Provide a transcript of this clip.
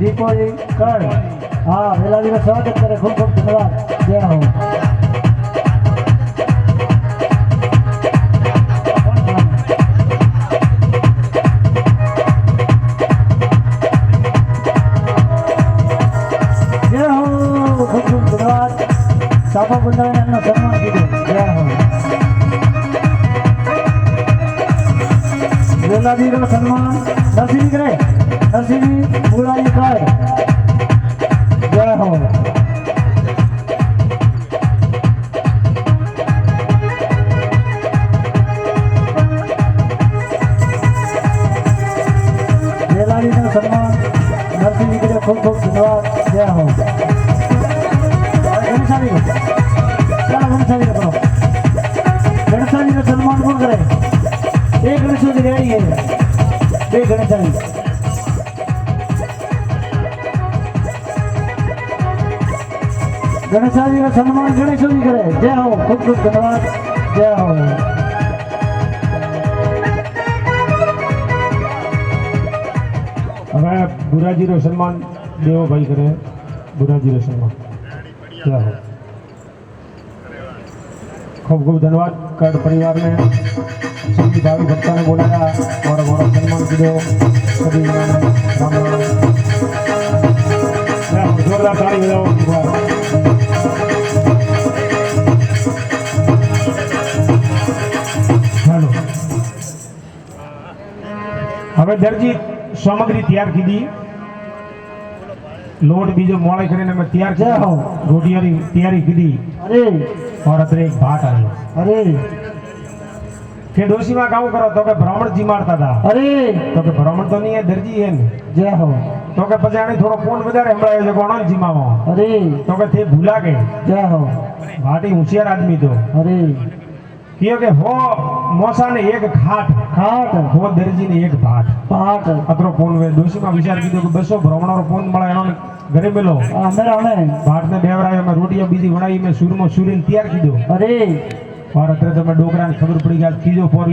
દીપોજી કર હા વેલાજીનું સ્વાગત કરે ખૂબ ખૂબ ધન્યવાદ જય હો. સાપા બંધાવીને એમનું સન્માન કીધું નરસિંહ કરે. નરસિંહ મુળાજી કર જય હો વેલાજીનું સન્માન નરસિંહ કરે ખૂબ ખૂબ ધન્યવાદ જય હો ગણેશાજી ચાલો ગણેશાજી કરો ગણેશાજીનું સન્માન કોણ કરે એ ગણેશોજી રેડી છે બે ગણેશાજી ગણેશાજીનું સન્માન ગણેશોજી કરે જય હો ખૂબ ખૂબ ધન્યવાદ જય હો હવે બુરાજીનું સન્માન દેવોભાઈ કરે બુરાજીનું સન્માન જય હો ખૂબ ખૂબ ધન્યવાદ કડ પરિવારને સૌથી ભાવિ ભક્તોને બોલાયા મારો મારો સન્માન કીધો સભી જણાને રામ રામ જય હો. જોરદાર તાળી બજાવો હવે દરજી સામગ્રી તૈયાર કીધી. લોટ બીજો મોળે કરીને અમે તૈયાર છે રોટિયાની તૈયારી કીધી. અરે. और અત્રે એક ભાટ આવ્યો. અરે. કે ડોશીમાં કામ કરો તો કે બ્રાહ્મણ જીમાડતા હતા. અરે. તો કે બ્રાહ્મણ તો નહીં એ દરજી એમ. જય હો તો કે પછી આને થોડો ફોન વધારે સંભળાયો છે કોણ જીમામાં. અરે. તો કે તે ભૂલા કે જય હો ભાટી હોશિયાર આદમી તો. અરે. કે હો મોસાને એક ખાટ. ખાટ. હો દરજીને એક ભાટ. ભાટ. અતરો ફોન વે દોશીમાં વિચાર કીધો કે બસો બ્રાહ્મણોનો ફોન મળે એનો ઘરે મેલો. અમે અમે ભાટને બેવરાય અમે રોટીઓ બીજી વણાવી મેં સૂરમાં સૂરીને તૈયાર કીધો. અરે. અત્યારે તમે ડોકરાને ખબર પડી ગયા કીજો ત્રીજો ફોર